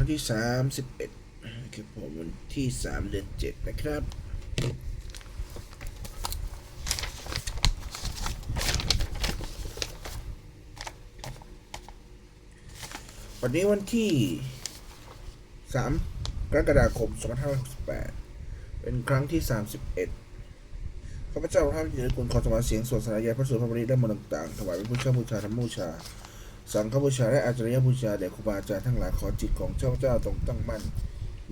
รั้งที่สามสิบเอ็ดครับผมวันที่สามเดือนเจ็ดนะครับวันนี้วันที่สามกรกฎาคมสองพันห้าร้อยหกสิบแปดเป็นครั้งที่สามสิบเอ็ดข้าพเจ้าพระพิจารคุณขอถวายเสียงสวดสารยายพระสุพระบริได้มนต์ต่างๆ ถวายเป็นผู้เช่าบูชาธรรมบูชา สังฆบูชาและอาจารยบูชาแด่ครูบาอาจารย์ทั้งหลายขอจิตของเจ้าเจ้าต้องตั้งมั่น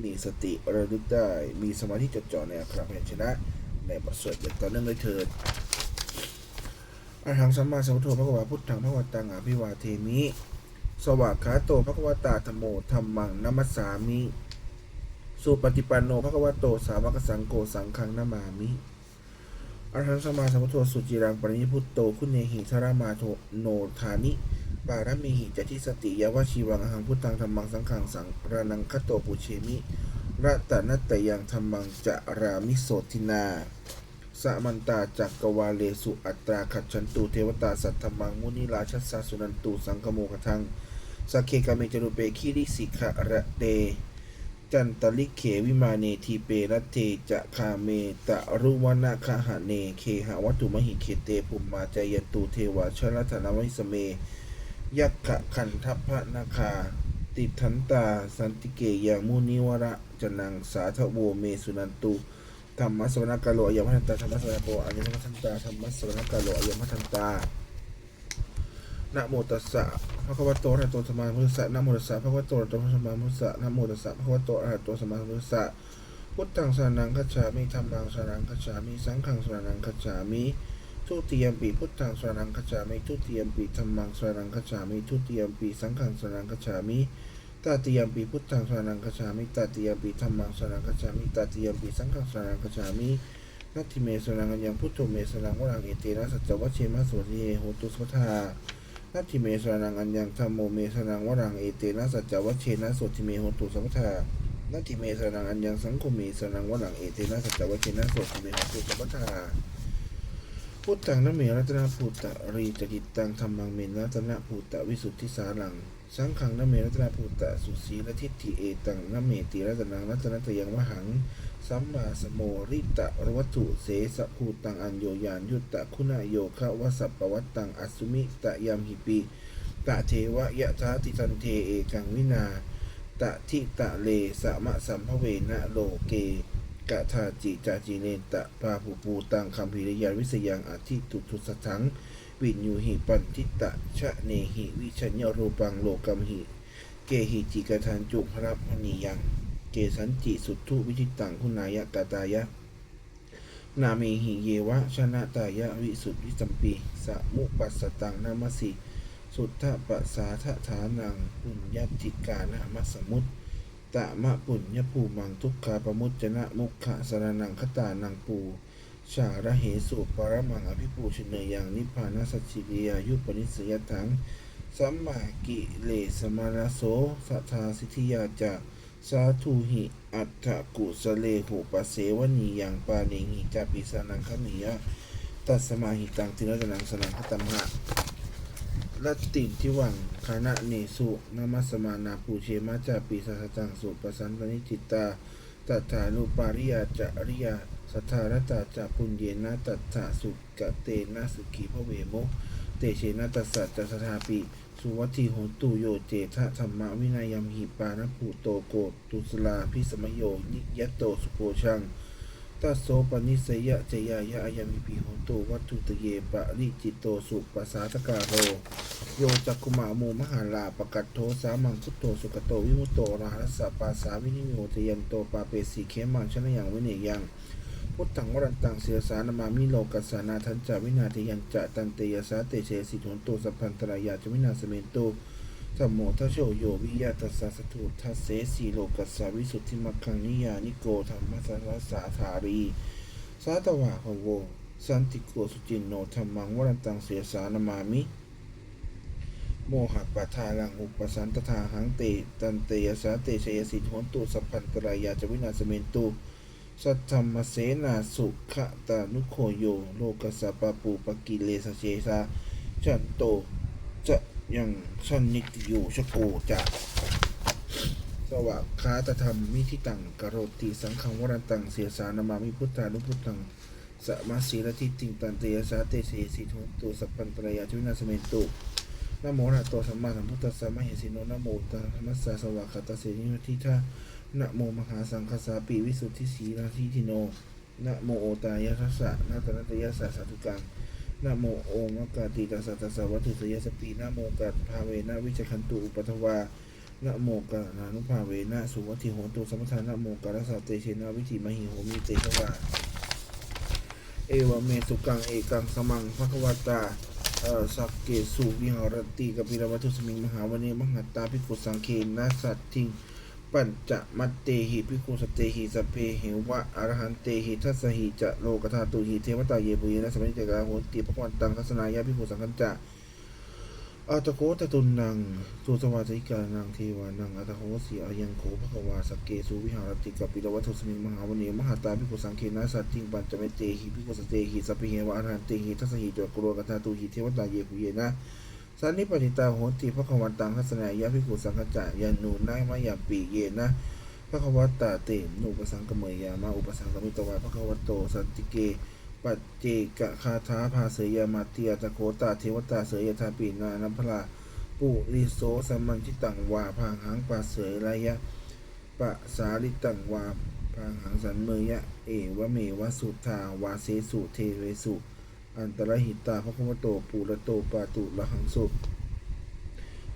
มีสติระลึกได้ มีสมาธิจดจ่อในอัคระพยัญชนะ ในบทสวดอย่างต่อเนื่องเลยเถิดอาหังสัมมาสัมพุทโธพระกวาพุทธังพระวตังอภิวาเทมิ สวากขาโตพระกวาตาธโมธรรมังนัมสสามิสุปฏิปันโนพระกวาโตสาวกสังโฆสังฆังนามามิอรหังสัมมาสัมพุทโธสุจิรังปรินิพุตโตคุณเนหิธรามาโทโนธานิ ปารมีหิจติสติยาวชีวังอหังพุทธังธรรมังสังฆังสังรานังคโตปุเชมิรัตนัตยังธรรมังจะรามิโสทินาสมันตาจักกวาเลสุอัตราขัดฉันตุเทวตาสัทธมังมุนิราชัสสาสุนันตุสังคโมกทังสักเคกาเมจรุเปคิริสิขะระเตจันตลิเขวิมาเนทีเปรัตเทจะคาเมตะรุวนาคาหะเนเคหะวัตุมหิเคเตปุมมาจายันตุเทวะชรัตนาวิสเม ยักขะขันทพพนาคา ติทันตา สันติเกยังมุนิวระจนังสาทโวเมสุนันตุธรรมสวนกาโลอายมัทันตาธรรมสวนกาโลอายมทันตาธรรมสวนกาโลอายมัทันตานะโมตัสสะภะคะวะโตอระหะโตสมามพุทธสสะนะโมตัสสะภะคะวะโตอระหะโตสมามพุทธสสะนะโมตัสสะภะคะวะโตอระหะโตสมามพุทธสสะพุทธังสรณังคัจฉามิธัมมังสรณังคัจฉามิสังฆังสรณังคัจฉามิ ทุติยมปีพุทธังสรังคจามิทุติยมปีธรรมังสรังคจามิทุติยมปีสังฆังสรังคจามิตติยมปีพุทธังสรังคจามิตติยมปีธรรมังสรังคจามิตติยมปีสังฆังสรังคจามินัตถิเมสรังอัญญังพุทโธเมสรังวรังเอเตนะสัจจวัชเชมะสวติเโหตุสัทานัตถิเมสรังอัญญังธรรมโมเมสรังวรังเอเตนะสัจจวัชเชนะสวติเมโหตุสัทานัตถิเมสรังอัญญังสังโฆเมสรังวรังเอเตนะสัจจวัชเชนะสวติเมโหตุสัทา พุทธังนะเมรัตนาภูตะรีจกิตตังธรรมังเมรัตนาภูตะวิสุทธิสารัง สังขังนะเมรัตนาภูตะสุสีละทิฏฐิเอตังนะเมติรัตนังรัตนตยังวหัง สัมมาสโมริตะรวัตุเสสะภูตังอัญโยยานยุตตะคุณาโยคะวสัปปวัตตังอสุมิตะยามหิปีตะเทวะยะทาติทันเทเอกังวินาตะทิตะเลสะมะสัมภเวนะโลเก กะทาจิจาจิเนตะปาปูปูตังคัมภีรยาวิสยังอธิตุทุสถัง วิญญูหิปันทิตะชะเนหิวิชัญญรูปังโลกัมหิ เกหิจิกทันจุพระพนิยัง เกสันจิสุทธุวิชิตังคุณายะกาตายะ นาเมหิเยวะชนะตายะวิสุทธิสัมปีสะมุปัสสตังนามสิ สุทธะปัสสาทะฐานังปุญญติกานามัสสมุต ตะมะปุญญภูมังทุกขาปมุจจนะมุขะสรนังคตานังปูชาระเหสุปรมังอภิปูชเนยังนิพพานัสสชิริยายุปนิสยถังสัมมากิเลสมาราโสสัทธาสิทธิยาจะสาธุหิอัตถกุสเลหุปเสวนียังปาเนหิจาปิสานังคมิยะตัสมาหิตังติรตนังสนังคตมหะ ลัตติทิวังคณะเนสุนามัสมานาปูเชมาจาปีสัสจังสุปสันตนิจิตาตัฏฐานุปาริยาจาริยาสัทธารตาจาปุญเยนะตัฏฐาสุกเตนะสุขีพระเวโมเตเชนะตัสสะจัสทาปิสุวัติโหตุโยเจทะธรรมวินัยมหิปานภูโตโกตุสลาพิสมโยนิยโตสุโพชัง ตัสโสปนิสยะเจยายะอายามิปิโหตุวัตถุตเยปะริจิตโตสุปัสสาตกาโรโยจักกุมาโมมหาลาปกัตโทสามังพุโธสุกโตวิมุตโตอรหัสสะปาสสาวินิโยทยันโตปาเปสีเขมังชนะยังวิเนยังพุทธังวรันตังเสียสานามามิโลกัสสานาทันจาวินาทยันจะตันเตยสาเตเชสิทนโตสัพพันตรายาจวินาสเมนโต ธรรมโมทัชโชโยวิยาตัสสะสตุทัสเสสีโลกัสสาวิสุทธิมัคคังนิยานิโกธรรมสสสาธารีสาตวะภโวสันติโกสุจินโนธรรมังวรันตังเสียสานามามิ โมหะปะทาลังอุปสันตทาหังเตตันเตยสาเตชยสิทธนตุสัพพันตรายาจวินาสเมนตุสัทธรรมเสนาสุขะตานุโคโย โลกัสสะปะปูปกิเลสเชสาจันโต จะยังชันนิตโยชโกจะสวะคาตธรรมมิทิตังกโรติสังฆังวรันตังเสียสานามามิพุทธานุพุทธังสมาสีรทิติงตันเตยสาเตเสสิทุตุสัพพันตรายาจุวินาสเมนตุนโมนะโตสัมมาสัมพุทธัสสะมะเหสิโนนะโมตัสมัสสะสวะคาตเสนิวัติทานโมมหาสังฆสาปิวิสุทธิสีนาทิทิโนนโมโอตายะทัสสะนาตนัตยะสะสาธุกัง นะโมโอมกาติตัสสะตัสสะวัตถุสยสปีนะโมกัตภาเวนะวิจคันตุอุปัทวานะโมกานานุภาเวนะสุวัติโหตุสัมปทานะโมกาลสะเตเชนะวิธิมหิโหมิเตชวาเอวเมสุกังเอกังสมังภควตาสักเกสุวิหารติกปิรวัตุสมิงมหาวเนมหัตตาภิกขุสังเคนะสัตทิง ปัญจมัตเตหิภิกขุสเตหิสพเพเหวะอรหันเตหิทัสหิจะโลกธาตุหิเทวตาเยปุยนะสมัยเจกาโหติภควันตังทัศนายะภิกขุสังคัญจะอัตโกตตุนนังสุสวาสิกานังเทวานังอัตโหสีอายังโขภควาสเกสุวิหารติกับปิรวัตถุสมิงมหาวเนมหัตาภิกขุสังเคนะสัตทิงปัญจมัตเตหิภิกขุสเตหิสพเพเหวะอรหันเตหิทัสสหิจะโลกธาตุหิเทวตาเยปุยนะ สันนิปติตาโหติพระควันตังทัศนายะพิกุสังขจะยานูนายมายาปีเยนะ พระควัตตาเตมนุปสังกเมยามาอุปสังกมิตวาพระควัตโตสันติเก ปัจเจกคาถาภาเสยามาเตียตะโคตาเทวตาเสยทาปีนานัมพลาปุริโสสัมมันชิตังวาพางหังปาเสยระยะปะสาลิตังวาพางหังสันเมยะ เอวะเมวะสุทาวาเสสุเทเวสุ อันตรหิตาพระคมโตปูระโตปาตุละหังสุ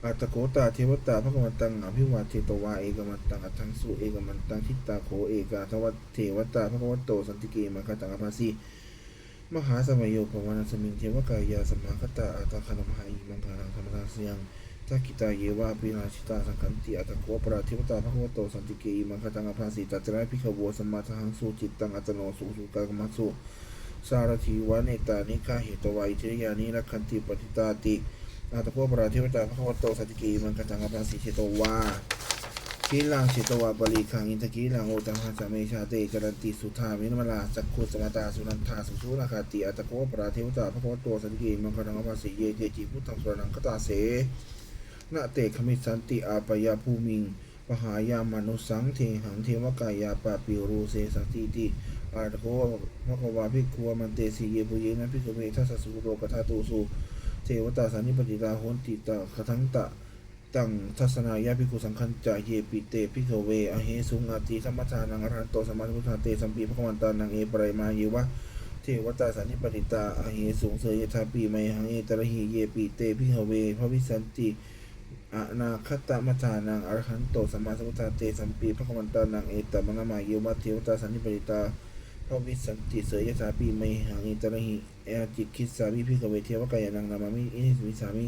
อัตโกตาเทวตาพระกมันตังอภิวาเทตวาเอกมันตังอัตังสุเอกมันตังทิตาโขเอกาทวัตเทวตาพระกมโตสันติเกมาคตังอภาสีมหาสมัยโยปวานาสมิงเทวกายาสมาคตาอัตตคณมหาอิมังคารังธรรมทาเสียงทักกิตาเยวาปินาชิตาสังคันติอัตตโกปราเทวตาพระกมโตสันติเกมังคตังอภาสีตัจระพิขโวสมมาทังสุจิตตังอัตโนสุสุกากมัสสุ สารถีวะเนตานิฆาเหตวาอิทิยานิรักขันติปฏิตาติอาตโกปราเทวตาพระคัมโตสัจจิกีมันกัจังอภาสิเชโตวากิลังเชโตวาบริขังอินทกิลังโอตังหัสสะเมชาเตจรันติสุธามินมลาจักขุสมตาสุนันทาสุสุนาคาติอาตโกปราเทวตาพระคัมโตสัจจิกีมันกัจังอภาสิเยเจจิพุทธังสรนังคตาเสนะเตขมิสันติอาปยาภูมิงปหายามนุสังเทหังเทวกายาปาปิโรเสสันติติ อาตโกภะคะวาภิกขุมันเตสีเยปุเยนะภิกขุเมทัสสะสุโรกธาตุสุเทวตาสานิปติตาโหนติตาคทังตะตังทัศนายะภิกขุสังคัญจาเยปิเตภิกเวอเหสุงอาติสัมมัทานังอรหันโตสัมมาสัมพุทธาเตสัมปีภะคะวันตานังเอปรายมาเยวะเทวตาสานิปติตาอเหสุงเสยทาปีไมหังเอตระหิเยปิเตภิกขเวพระวิสันติอนาคตมัทานังอรหันโตสัมมาสมุทาเตสัมปีพระควันตานังเอตมงมาเยวะเทวตาสันนิปติตา ระวิสันติเสยยะสาปีไมหังอิตระหิเอจิตคิดสามิพิขเวเทวกายานังนามามิอินิสมิสามิ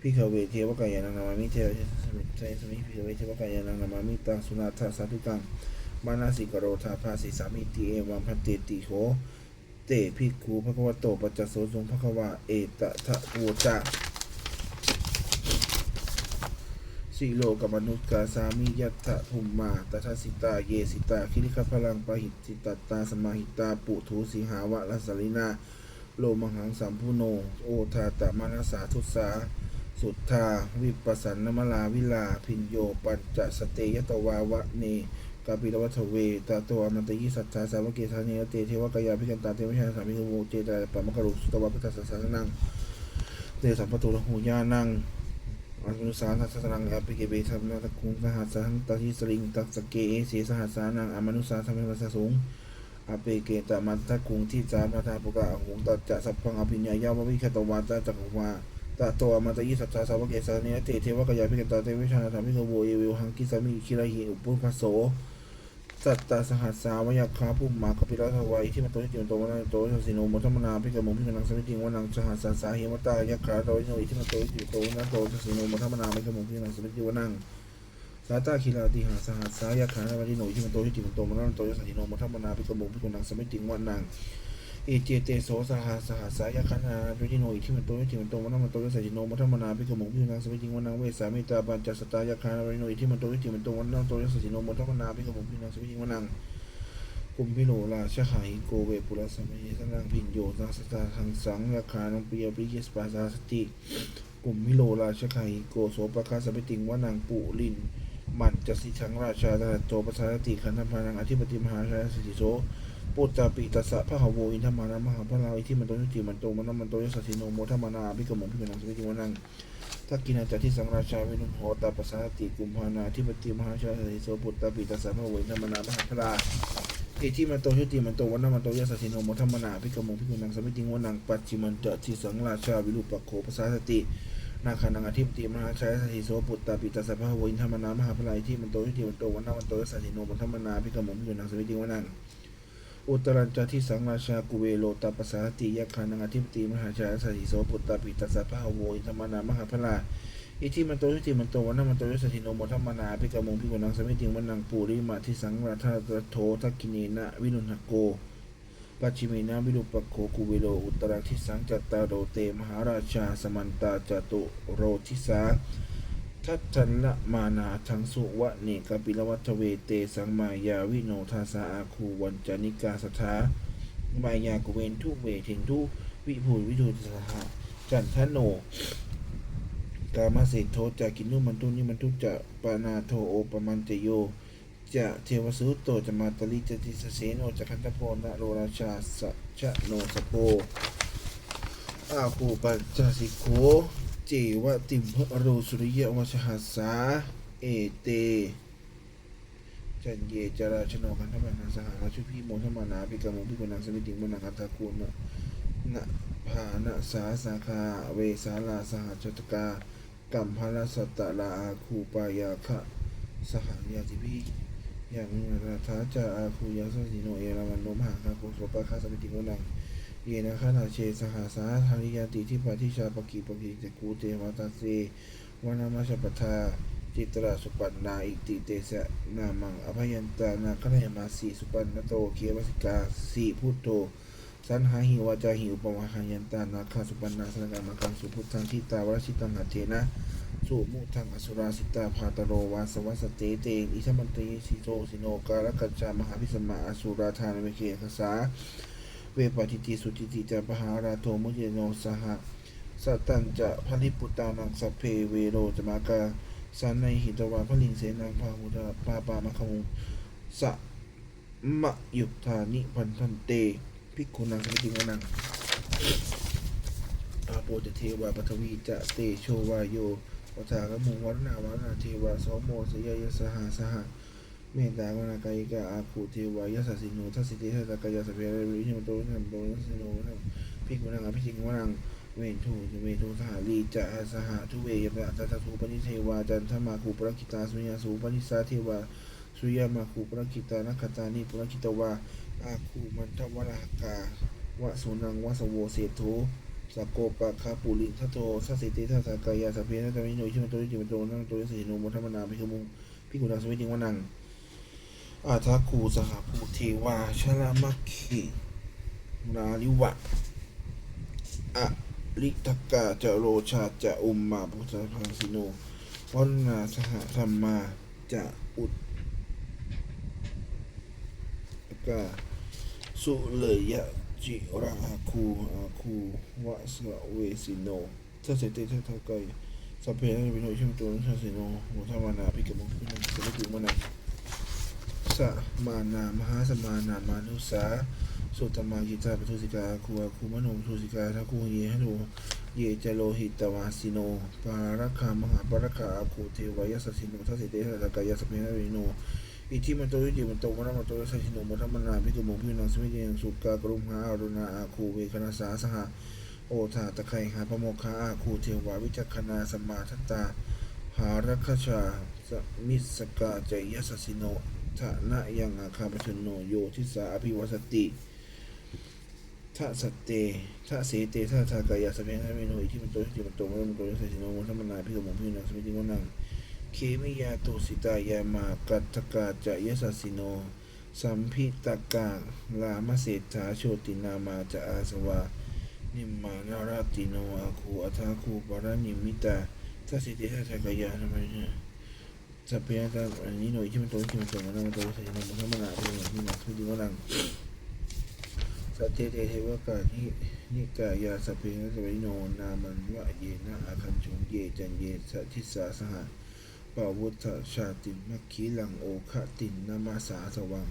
พิขเวเทวกายานังนามามิเทวสมิเทสมิพิขเวเทวกายานังนามามิตังสุนาทาสาธุกังมานาสิกโรธาภาสิสามิติเอวังพันเตติโหเตภิกขุภะควโตปัจจโสสงภะควะเอตทะโวจา สิโลกมนุษย์กาสามิยัตถะภูมมาตถาสิตาเยสิตาคิริคพลังปหิตสิตตตาสมาหิตาปุถุสีหาวะลัสลินาโลมังหังสัมพุโน โอทาตะมนัสสาทุสา สุทธา วิปัสสนมลาวิลา พินโย ปัญจสเตยตวาวะเนกาปิรวัฏเวตาตัวมันตยิสัทธาสาวเกธาเนเตเทวกายาพิกันตาเทวชาสามิโมเจตาปะมะกรุสุตวะพุทธสัสสนังเตสัมปตุระหูญานัง อนุสารทัศนังอภิเกเบธรรมนาตคุงสหัสสังตทิสลิงตักสเกเอเสสหัสสานังอมนุสาธรรมวัสสงอเปเกตมันตะคุงที่จามพระธาปุกะหงตัดจะสัพพังอภิญญายาววิคตวาตาจักวาตาตัวมันตยิสัจจาสาวเกสาเนเตเทวกายาภิกตาเตวิชาธรรมิโกโบเยวิวหังกิสามิคิราหิอุปุพโส สัตตาสหัสสาวยาคาปุมมากปิรัตวัยที่มันโตที่จิมันโตวันโตสิโนมัทมนาพิกมงพิกนังสมิติงวันังสหัสสาเหมตายาคาโตวิโนอิที่มันโตที่จิมันโตวันโตสิโนมัทมนาพิกมงพิกนังสมิติวันังสาตาคิราติหาสหัสสายาขานาวติโนที่มันโตที่จิมันโตมันนั่นโตยสินติโนมัทมนาพิกมงพิกนังสมิติงวันัง เอเจเตโสสหัสสหัสายาขานาวติโนที่มันโตที่จิมันโตมันนั่นโตยสันติโนมัทมนาพิกมงพิกนังสมิติงวันนังเวสามิตาปัญจสตายาขานาวติโนที่มันโตที่จิมันโตมันนั่นโตยสันติโนมัทมนาพิกมงพิกนังสมิติงวันนังกุมพิโลราชหายโกเวปุระสมัยสังพินโยสังสตาทังสังราคานงปิยปิยสปาสาสติกุมพิโลราชหายโกโสปะคาสมิติงวนังปุลินมันจะสิชังราชาตาโตปัสสาติขันธพานังอธิปติมหาชายสติโส ปุตตาปิตัสสะพระหวโวอินทมานามหาพระลาอิทิมันโตยุติมันโตมันมันโตยสัสสิโนโมทมานาภิกขมงภิกขุนังสมิติวนังทักกินาจาที่สังราชาเวนุโหตาปัสสารติกุมภานาธิปติมหาชายสติโสปุตตาปิตัสสะพระหวโวอินทมานามหาพระลาอิทิมันโตยุติมันโตวันมันโตยสัสสิโนโมทมานาภิกขมงภิกขุนังสมิติวนังปัจจิมันจะที่สังราชาวิรุปโคปัสสารตินาคานังอธิปติมหาชัยสถิโสปุตตาปิตาสัพพะโวินธรรมนามหาพลายที่มันโตที่มันโตวันนามันโตสัสสิโนมันธรรมนาพิกมมอยู่นางสวิติวนัง อุตรัญจที่สังราชากุเวโลตาปสาติยคานังอธิปติมหาชัยสถิโสปุตตาปิตาสัพพะโวิธรรมนามหาพลาอิที่มันโตที่มันโตวันนามันโตสัสสิโนมธรรมนาพิกมมพิกนังสวิติวนังปูริมาที่สังราชาโททักกินีนะวินุหโกปัจฉิมีนาวิรุปโคกุเวโลอุตราทิสังจัตตาโรเตมหาราชาสมันตาจตุโรทิสา ทัตทันละมานาทังสุวะเนกปิลวัตเวเตสังมายาวิโนทาสาอาคูวันจานิกาสถามายากุเวนทุเวเทนทุวิภูวิทูสหะจันทโนกามาเสโทจากินุมันตุนิมันตุจะปานาโทโอปมันเจโย จะเทวสุตโตจะมาตลิจติสเสโนจะคันตโพนะโรราชาสัชะโนสโพอาคูปัญจสิโค เจวะติมพโรสุริยวชหัสสาเอเต จันเยจราชนกันทมนาสหราชุพีโมทมนาปิกามพิกุนังสมิติมนังคัตตะคูนะนะภาณสาสาคาเวสาลาสหจตกากัมพลสัตตลาอาคูปายาคะสหายาติพีอย่างนาทาจาอาคูยาสสิโนเอรามันโนมหาคาโคโสปะคาสมิติโกนัง เยนะคานาเชสหาสาธาริยติที่ปาทิชาปกิปกิเตกูเตวาตาเสวานามาชปทาจิตราสุปันนาอิติเตสะนามังอภยันตานาคณยมาสีสุปันนโตเควสิกาสีพุทโธสันหาหิวาจาหิวปวาหายันตานาคาสุปันนาสนกามังคังสุพุทธังทิตาวรชิตังหัตเถนะสุมุทังอสุราสิตาภาตโรวาสวัสเตเตอิชมันตีสิโตสิโนกาลกัจจามหาพิสมาอสุราธานเวเคคสา เวปฏิติสุติติจาปหาราโทมุเยโนสหะสัตตัญจะพันิปุตานังสัพเพเวโรจมากาสันในหิตวาพลิงเสนังพาหุตาปาปามะขมุสะมะยุทธานิพันธันเตภิกขุนังสมิติวนังอาโปจะเทวาปทวีจะเตโชวาโยปทากมุงวัฒนาวนาเทวาสโมสยยสหาสห เมตตาวนากายิกาอาคูเทวายสัสสิโนทัสสิเตทัสกายาสเปรวิหิมโตนัมโตนัสสิโนนัมพิกุนังอภิชิงวนังเวนทูเวทูสหาลีจะสหทุเวยมะตัตถูปนิเทวาจันทมาคูปรกิตาสุญญาสูปนิสาเทวาสุยามาคูปรกิตานัคตานิปรกิตวาอาคูมันทวรหกาวะสุนังวะสโวเสโทสกโกปะคาปุริทัตโตสัสสิติทัสสกายาสพเพนะตมิโนชิมโตริจิมโตนังโตยสิโนโมทัมนาภิกขุมุงภิกุนังสมิติงวนัง อาทาคูสหภูเทวาชลามัคคีนาลิวะอะลิทกกาจะโรชาจะอุมมาพุทธพังสิโนวันนาสหธรรมาจะอุดกาสุเลยยะจิราคูอาคูวะสะเวสิโนทัสเสติทัสทกยสัพเพนะวิโนชิมตุนทัสสิโนโมทวานาภิกขมุพินังสมิติมนัง สะมานามหาสมานามานุสาสุตมากิตาปทุสิกาคูอาคูมโนปทุสิกาทักคูเยหะโนเยจโลหิตวาสิโนปารักขามหาปารักขาอาคูเทวายสัสสิโนทัสสติทัสทะกายสัพเพนะวิโนอิทิมันโตวิจิมันโตวันมันโตสัชิโนมุทัมมนาภิกุมุพินังสมิติยังสุกากรุมหาอรุณาอาคูเวคณาสาสหะโอทาตะไคหาพระโมคคาอาคูเทวาวิจักขณาสมมาทัตตาหารัคชาสมิสกาจยสสิโน ทะนะยังอาคาปชนโนโยทิสาอภิวสติทะสตเตทะเสเตทะทากายาสเปนทะเมโนอิทิมันโตวิมันโตวันมันโตสัชิโนมุทัมมนาภิกขุมุพินังสมิติวนังเคมิยาตุสิตายามากัตกาจะยสัสิโน สัมพิตกาลามเศรษฐาโชตินามาจะอาสวา นิมมานาราติโนอาคูอัทาคูปารานิมิตาทัสสิติทัสสะกายาทำไมเนี่ย สัพเพนะอันนี้หน่วยที่มันโตที่มันโตมันนั่งโตใส่มันมันธรรมนาเป็นอย่างที่มันคือดีว่านังสัตเตเทเทวกานินิกายาสเพนะสวิโนนามันวะเยนะอาคันชงเยจันเยสัทิสาสหะปาวุธชาติมัคคีลังโอคะตินนามาสาสวัง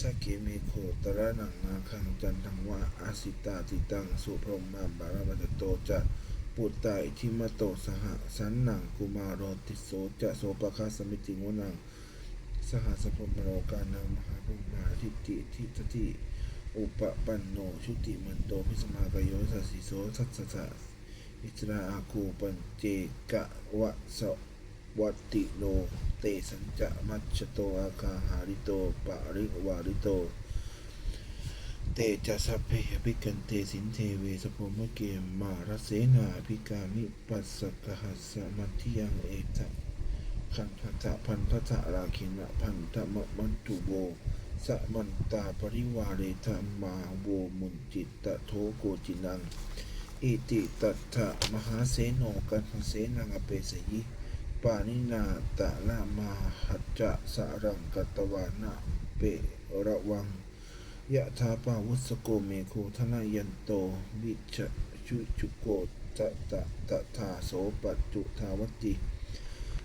ชะเกเมโคตระนังนาคังจันทังวะอาสิตาติตังสุพรหมาบารามัจโตจะ ปุตตาอิทิมโตสหสันหนังกุมารโรติโสจะโสปะคาสมิติงวนังสหสพมโรกานังมหาปุมาทิฏฐิทิฏฐิอุปปันโนชุติมันโตพิสมากโยสัสสิโสสัสสะสอิสราอาคูปัญเจกะวะสวัติโนเตสัญจะมัชโตอาคาหาริโตปาริวาริโต ตจะสัพเพภิกันเตสินเทเวสพมะเกมมารเสนาภิกามิปัสสกหัสสะมันทิยังเอตะขันธะทะพันธะทะราคินะพันธะมะมันตุโวสะมันตาปริวาเรธรรมาโวมุนจิตตะโทโกจินัง อิติตัตถะมหาเสโนกันเสนังอเปสยิปานินาตะละมาหัจจะสะรังกัตตวานะเประวัง ยะทาปาวุสโกเมโคทนายันโตวิชชุจุโกตะตะตะทาโสปัจจุทาวติ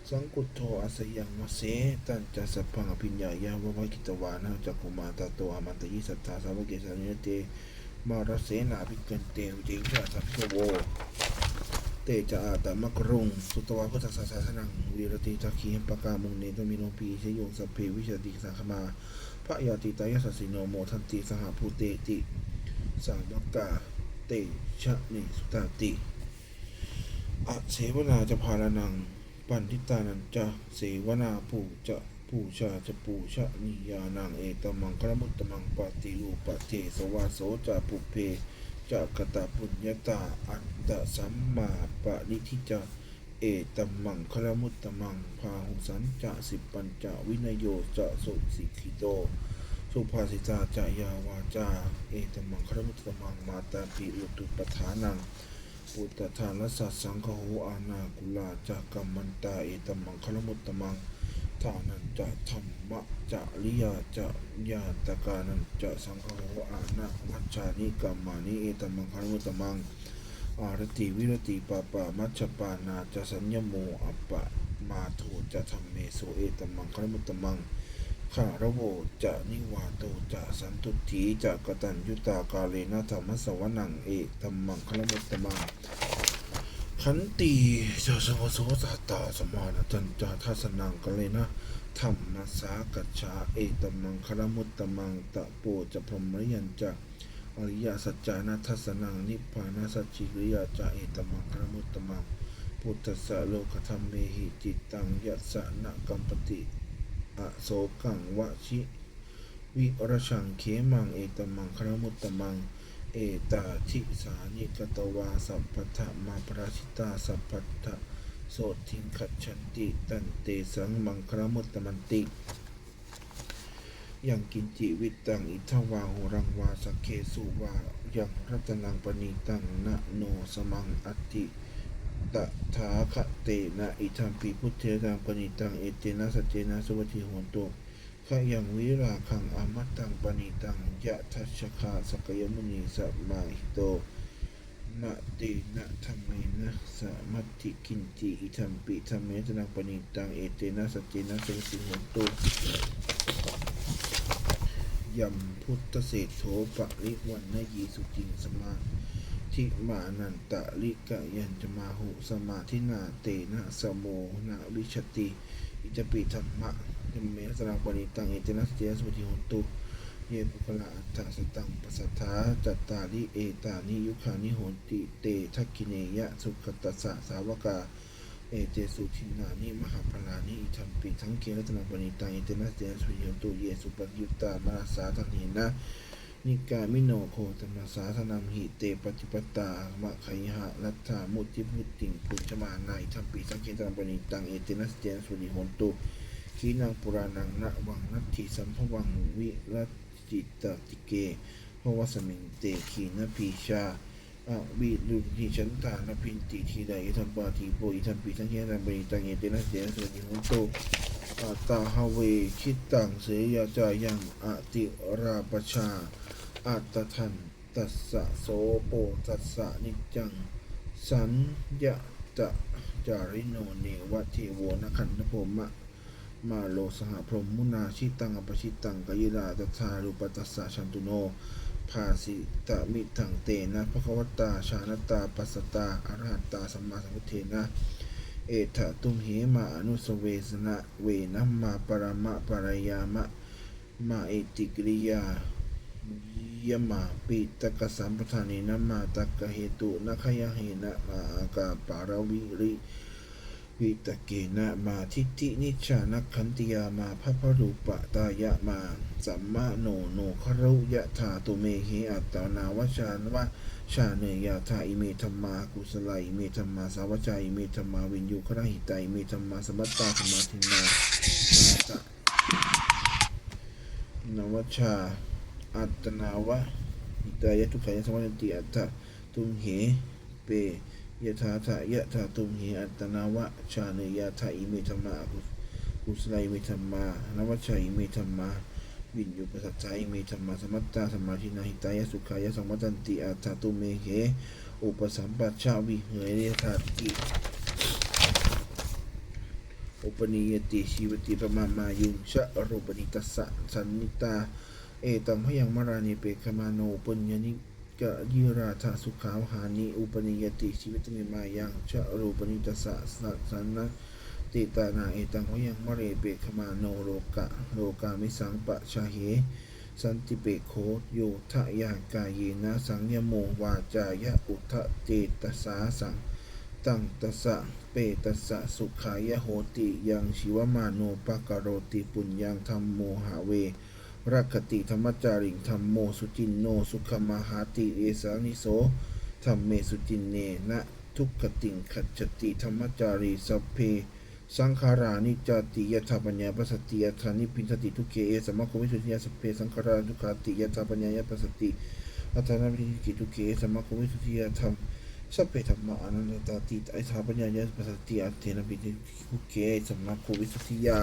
สังกุตโทอาสยังมะเสตันจะสัพพังอภิญญายาววะกิตวานาจักุมาตาโตอามันตยิสัทธาสาวกเกสานิเตมารเสนาภิกันเตวจิงชาสัพพโว เตจะอาตมกรุงสุตวาพุทธศาสนานังวีรติทักขีปกามุงเนตมิโนปีชโยงสัพเพวิชติสังคมาพระยาติตายสัสิโนโมทันติสหภูเตติสาวกาเตชะนิสุตาติอเสวนาจะพาลนัง ปันทิตานันจะเสวนาปูจะปูชาจะปูชะนิยานังเอตมังครมุตตมังปฏิรูปะเทสวาโสจะปุเพ จะกตาปุญญาตาอัตตสัมมาปะนิทิจะเอตมังครมุตตมังพาหุสันจะสิปัญจวินโยจะสุสิกิโต สุภาสิตาจายาวาจา เอตมังครมุตตมังมาตาปิอุตุปทานังปุตตทานสัสสังคโหอานากุลาจากกัมมันตาเอตมังคลมุตตมัง ทานันจะธรรมะจะริยาจะญาตกานันจะสังคโหอานาวัชานิกัมมานิเอตมังคลมุตตมัง อารติวิรติปาปามัชฌปานาจะสัญญโมอัปปะมาโทจะธรรมเมโสเอตมังคลมุตตมังข้าระโวจะนิวาโตจะสันตุถีจะกตัญยุตากาเลนะธรรมสวนังเอกธรรมังคลมุตตมัง ขันติจะสมโสสัตตาสมานจันจาทัสนังกเลนะธรรมสากัจฉาเอตมังคลมุตตมังตะโปจะพรมยันจะอริยสัจจานาทัสนังนิพพานาสัจจิริยาจะเอตมังคลมุตตมัง พุทธสสะโลกธรรมเมหิจิตตังยัสสะนะกัมปติอโศกังวชิ วิรชังเขมังเอตมังครมุตตมัง เอตาทิสานิกตวาสัพพทะมาปราชิตาสัพพทะโสทิงขัดฉันติตันเตสังมังครมุตตมันติยังกินจิวิตตังอิทวาโหรังวาสเคสุวายังรัตนังปณิตังนะโนสมังอติตถาคเตนะอิทัมปิพุทเทตังปณิตังเอเตนะสเจนะสวัติโหนโต ขยังวิราคังอมัตตังปณิตังยะทัชชคาสกยมุนีสัมมาหิโตนะเตนะธรรมเนะสะมัติกินจิอิทัมปิธรรมเมตนังปณิตังเอเตนะสัจเจนะสุวัติโหนโตยัมพุทธเศษโธปริวันนยีสุจิงสมาทิมานันตะลิกะยันจมาหุสมาธินาเตนะสโมนะวิชติ อิจปิธรรมะ มเมสราปณิตังเอเจนะสเจนสุปฏิหนตุเยปุกละอัตสตังปัสสัทธาจัตตาลิเอตานิยุคานิโหนติเตทักกิเนยะสุขตัสสะสาวกาเอเจสุทินานิมหาพลานิอิทัมปิทั้งเกรัตนาปณิตังเอเจนะสเจนสุปฏิหนตุเยสุปยุตตามาสาทันหินะนิกามิโนโคตมสาธนามหิเตปฏิปตามะไคหะรัตถามุติพุติงปุญชมานาอิทัมปิสังเกตังปณิตังเอเตนะสเจนสุปฏิโหนตุ ขีนังปุรานังนะวังนัตถิสัมภวังวิรจิตติเกภวสมิงเตขีนพีชาอะวิลุทิฉันตานพินติทีใดธรรมปาทีโปอิทัมปิสังเกตังปณิตังเอเตนะสเจนะสุปฏิโหนตุอาตาฮาเวคิดตังเสยจายังอติราปชาอัตทันตัสสะโสโปตัสสะนิจจัง สัญญะจะจาริโนเนวะเทโวนะขันธโพมะ มาโลสหพรหมมุนาชิตังอปชิตังกยิราตถารูปตัสสะชันตุโนภาสิตามิทังเตนะภควตาชานตาปัสสตาอรหัตตาสัมมาสัมพุทเทนะ เอถะตุมเหมาอนุสเวสนะเวนะมาปรมะปรายามะมาเอติกริยายมาปิตกสัมปทานินะมาตกเหตุนะขยเหนะมาอากาปารวิริ วิตเกนะมาทิฏฐินิจฉานักขันติยามาพระพรูปะตายะมาสัมมาโนโนครุยะธาตุเมหิอัตตานาวชานวะชาเนยาธาอิเมธรรมากุสลาอิเมธรรมาสาวจาอิเมธรรมาวินยูคราหิตาอิเมธรรมาสมัตตาสมาธินานาตะนวชาอัตนาวะหิตายะทุกขายะสมัติอัตตะตุมเหเป ยะถาทะยะถาตุมหิอัตนาวะชาเนยะถาอิเมธรรมากุกุสลายเมธรรมานวชัยอิเมธรรมาวินยุปสัจจายอิเมธรรมาสมัตตาสมาธินาหิตายะสุขายะสมปตันติอัตถาตุเมเหอุปสัมปัชชาวิเหยเรธาติอุปนิยติชีวติปะมามายุงชะอรูปนิตัสสะสันนิตา เอตัมพยังมรานิเปคมาโนปุญญนิ กะยิราธาสุขาวหานิอุปนิยติชีวิตมิมายังชะรูปนิตสสะสัสสันนะติตานาเอตังวยังมะเรเปขมาโนโลกะโลกามิสังปะชาเหสันติเปโคโยทะยากายนะสังยโมวาจายะอุทะเจตสาสังตังตสะเปตสะสุขายะโหติยังชิวมาโนปะกโรติปุญญังธรรมโมหาเว รักขติธรรมจาริงธรรมโมสุจินโนสุขมหาติเอสานิโสธรรมเมสุจินเนนะทุกขติงขัจติธรรมจารีสัพเพ สังขารานิจติยถาปัญญาปสสติยถานิพินสติทุกเกเอสมะโควิสุทธิยาสัพเพสังขาราทุกขาติยถาปัญญายปสสติอัตานาพินกิทุกเกเอสมะโควิสุทธิยาธรรมสัพเพธรรมะอนันตติอัตถาปัญญายปสสติอัตเถนะพินทุกเกเอสมะโควิสุทธิยา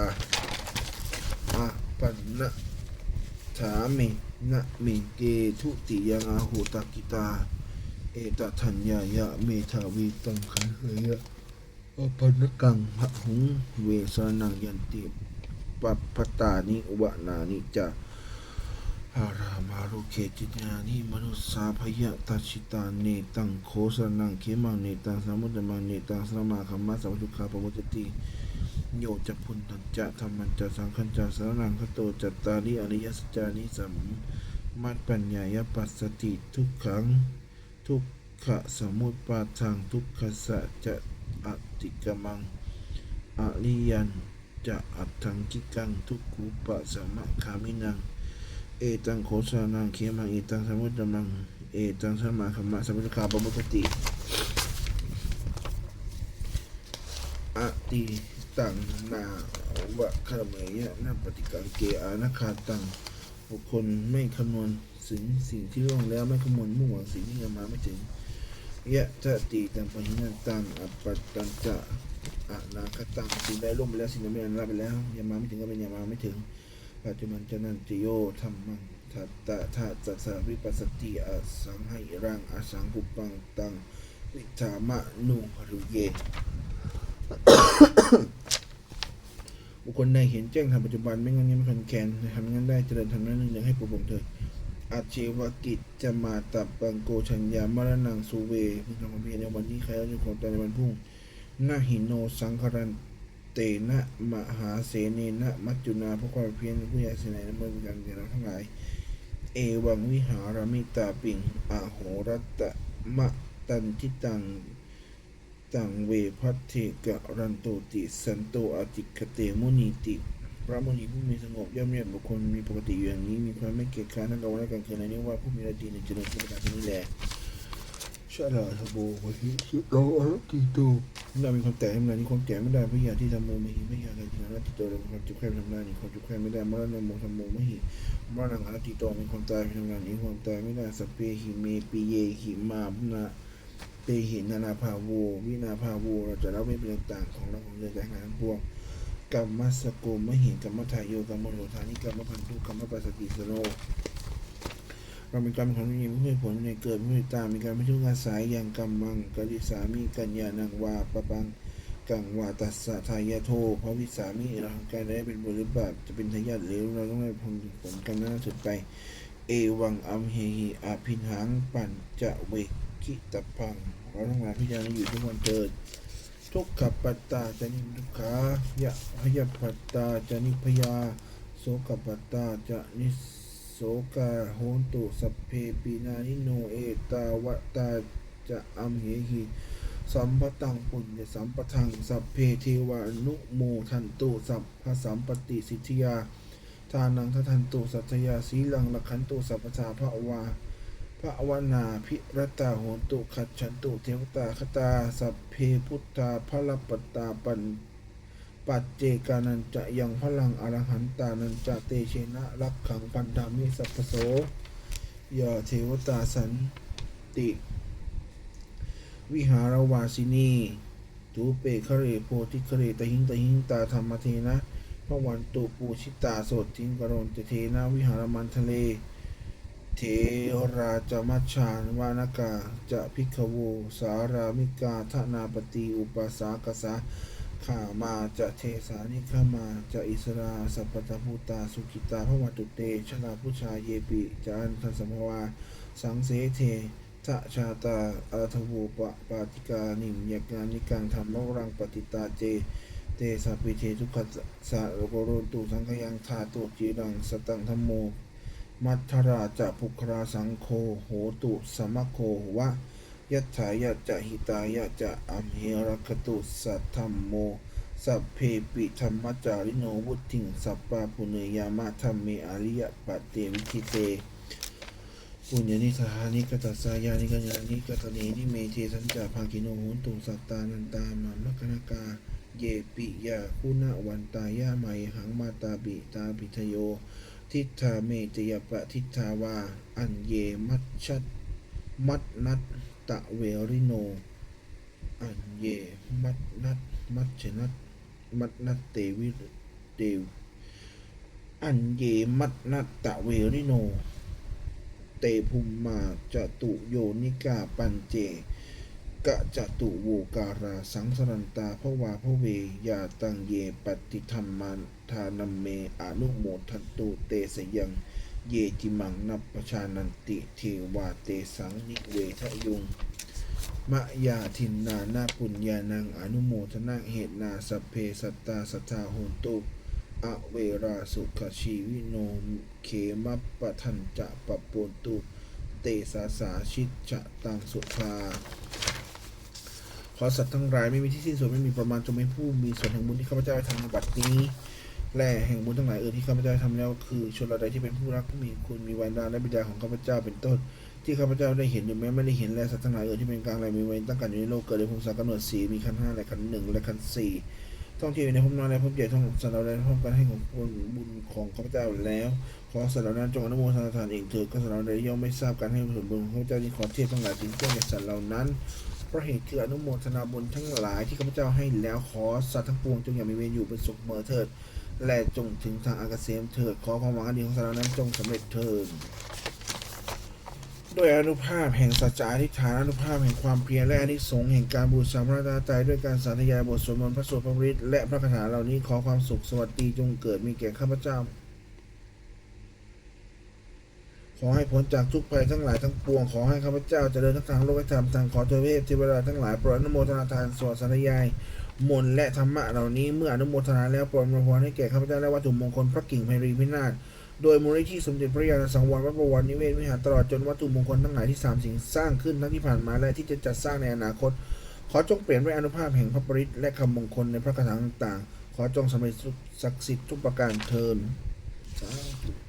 อะปันนะ ถามินะมิเกทุติยังอาหูตกิตา เอตทัญญายะเมธาวีตังคันเหยะอปันกังหะหุงเวสานังยันติปัปปตานิวะนานิจอารามารุเคจิญานิมนุสสาพยะตัชิตาเนตังโคสนังเขมังเนตังสมุตตมังเนตังสมาคัมมะสัพพุคาปมุตติ โยจะพุนทันจะธรรมันจะสังขันจะสรนังคโตจัตตาริอริยสัจจานิสัมมัตปัญญายปัสสติทุกขัง ทุกขะสมุปปาทังทุกขสัจจะอติกมังอริยันจะอัตถังกิกังทุกขุปะสมะคามินัง เอตังโคสานังเขมังเอตังสมุตตมัง เอตังสมาคมะสมุทธคาปมุตติอติ ตังนาวะคาเมยะนาปฏิกังเกอานาคาตังบุคคลไม่คำนวณสิ่งสิ่งที่ล่วงแล้วไม่คำนวณมุ่งหวังสิ่งที่ยังมาไม่ถึงยะตติตังปะหินันตังอัปปตังจะอนาคตังสิ่งใดล่วงไปแล้วสิ่งนั้นไม่นรับไปแล้วยังมาไม่ถึงก็เป็นยังมาไม่ถึงปัจจุบันจะนันติโยธรรมังทัตตะทาจัสสะวิปัสสติอสังให้รังอสังกุปังตังวิธามะนุหรุเย บุคคลใดเห็นแจ้งทำปัจจุบันไม่งั้นยังไม่คันแคนทำงั้นได้เจริญทำนั้นหนึ่งให้ปุบงเถิดอาชีวกิจจะมาตับปังโกชัญญามรณังสุเวพึงทำความเพียรในวันนี้ใครแล้วจะของตายในวันพรุ่งนาหิโนสังคารันเตนะมหาเสนนะมัจจุนาพระความเพียรผู้ใหญ่เสนในเมื่อกันเดี๋ยเราทั้งหลาย เอวังวิหารมิตาปิงอาโหรัตมะตันทิตัง ตังเวพัทเทกะรันโตติ สันโตอาติคเตมุนีติพระมุนีผู้มีสงบย่อมเรียบบุคคลมีปกติอยู่อย่างนี้มีความไม่เกียจคร้านนั่นเราและกันเกินในนี้ว่าผู้มีระดีในจริญที่ประการนี้แหละชาลาทโบวะฮิสุโลอรติโตเรามีความแตกทำลายนี้ความแก่ไม่ได้พระยาที่ทำโมมหิพระยาอะไรที่นัติโตเรามีความจุกแคบทำลายนี้ความจุกแคบไม่ได้มรณะโมทำโมมหิมรณะอรติโตมีความตายทำลายนี้ความตายไม่ได้สเพหิเมปิเยหิมาพุนา เตหินานาภาโว วินาภาโว เราจะรับไม่เป็นต่างๆของเราของเรื่องการงานทั้งปวงกรรมมัสโกมหิกรรมทายโยกรรมโลธานิกรรมพันธุกรรมปัสสติสโนเราเป็นกรรมของมีผู้ให้ผลในเกิดผู้ให้ตามมีการไม่ทุกอาศัยอย่างกรรมังกริสามีกัญญานังวาปะปังกังวาตัสสะทายาโทพระวิสามิเราทำการได้เป็นบริบาปจะเป็นทายาทหรือเราต้องได้ผลผลกันหน้าสุดไป เอวังอัมเฮหิอาพินหังปัญจะเวก ตพังเราทั้งหลายพิจารณาอยู่ทุกวันเกิด ทุกขปัตตาจะนิทุกขายะพยปัตตาจะนิพยาโสกปัตตาจะนิโสกาโหนตุสัพเพปีนานิโนเอตาวตาจะอัมเหหิสัมปตังปุญญสัมปทังสัพเพเทวานุโมทันตุสัพพสัมปติสิทธิยาทานังทัทันตุสัตยาสีลังละขันตุสัพพชาพระวา พระวนาพิรตาโหตุขัดฉันตุเทวตาคตาสัพเพพุทธาพระปตาปันปัจเจกานันจะยังพลังอรหันตานันจะเตเชนะรักขังปันดามิสัพโสยาเทวตาสันติ วิหารวาสินีตูเปคเรโพธิคเรตหิงตหิงตาธรรมเทนะพระวันตุปูชิตาโสดทิงกรณเตเทนะวิหารมันทะเล เทราจมัชฌานวานากาจะพิกขโวสารามิกาธนาปฏิอุปสากสาขามาจะเทสานิขามาจะอิสราสัพพตภูตาสุขิตาพระวัตุเตชลาพุชาเยปิจาอันทัสมภวาสังเสเททะชาตาอาทวูปะปาติกานิมยกานิกังธรรมรังปฏิตาเจเตสัพพิเททุกขสะโรโกโรตุสังขยังธาตุจีรังสตังธรรมโม มัทราจะภุคราสังโฆโหตุสมะโควะยัตถายะจะหิตายะจะอัมเหรคตุสัทธมโมสัพเพปิธรรมจาริโนวุติงสัพปะปุเนยามะธรรมเมอริยปะเตวิคิเตปุญญานิสหานิกตัสสายานิกัญญานิกตเนนิเมเทสัญจาภากิโนโหนตุสัตตานันตามามะคณกา เยปิยาคุณวันตายาไมหังมาตาบิตาปิทโย ทิฏฐาเมจยปะทิฏฐาวา อันเยมัชชัดมัดนัตตะเวริโน อันเยมัดนัตมัชชนัตมัดนัตเตวิเตวอันเยมัดนัตตะเวริโน เตภุมมาจตุโยนิกาปัญเจ กะจตุโวการาสังสรันตาพระวาพระเวยาตังเยปฏิธรรมันทานัมเมอนุโมทันตุเตสยัง เยจิมังนับประชานันติเทวาเตสังนิเวทะยุงมะยาทินนานาปุญญานังอนุโมทนาเหตุนาสเพสัตตาสัทธาโหนตุอเวราสุขชีวิโนเขมปะทันจะปะปนตุเตสาสาชิตจะตังสุภา อสัตว์ทั้งหลายไม่มีที่สิ้นสุดไม่มีประมาณจงเป็นผู้มีส่วนแห่งบุญที่ข้าพเจ้าทำในบัดนี้ และแห่งบุญทั้งหลายเออที่ข้าพเจ้าทำแล้วคือชนเราใดที่เป็นผู้รักผู้มีคุณมีวันดาและบิดาของข้าพเจ้าเป็นต้น ที่ข้าพเจ้าได้เห็นอยู่แม้ไม่ได้เห็นและสัตว์ทั้งหลายเออที่เป็นกลางไรมีเวรตั้งกันอยู่ในโลกเกิดในภูมิสากำเนิดสีมีขันห้าและขันหนึ่งและขันสี่ท่องเที่ยวในภูมิน้อยและภูมิใหญ่ท่องสัตว์เราได้พร้อมกันให้ของบุญบุญของข้าพเจ้าแล้วขอสัตว์เหล่านั้นจงอนุโมทนาทานเองเถิดก็สัตว์เหล่าใดย่อมไม่ทราบการให้ผลบุญของข้าพเจ้าที่ขอเทียบทั้งหลายถึงเพื่อนแก่สัตว์เหล่านั้น พระเหตุคืออนุโมทนาบุญทั้งหลายที่ข้าพเจ้าให้แล้วขอสัตว์ทั้งปวงจงอย่ามีเวรอยู่เป็นสุขเสมอเถิด และจงถึงทางอากาเสมเถิดขอความหวังอันดีของสัตว์เหล่านั้นจงสำเร็จเถิดด้วยอนุภาพแห่งสัจจะอธิษฐานอนุภาพแห่งความเพียรและอนิสงส์แห่งการบูชาพระตาใจด้วยการสาธยายบทสวดมนต์พระสวดพระฤทธิ์และพระคาถาเหล่านี้ขอความสุขสวัสดีจงเกิดมีแก่ข้าพเจ้า ข อให้พ้นจากทุกภัยทั้งหลายทั้งปวง ขอให้ข้าพเจ้าจเจริญทั้งทางโลกธรรมทางขอเทวเทพเทวดาทั้งหลายโปรดอนุโมทนาทานสวดสาธยายมนและธรรมะเหล่านี้เมื่ออนุโมทนาแล้วโปรดอวยพรให้แก่ข้าพเจ้าและวัตถุมงคลพระกิ่งไพรีพินาศโดยมูลนิธิสมเด็จพระยาณสังวรวัดประวันนิเวศวิหารตลอดจนวัตถุมงคลทั้งหลายที่สามสิ่งสร้างขึ้นทั้งที่ผ่านมาและที่จะจัดสร้างในอนาคต ขอจงเปลี่ยนด้วยอนุภาพแห่งพระปริตและคำมงคลในพระคาถาต่างๆ ขอจงสำเร็จศักดิ์สิทธิ์ทุกประการเทินสาธุ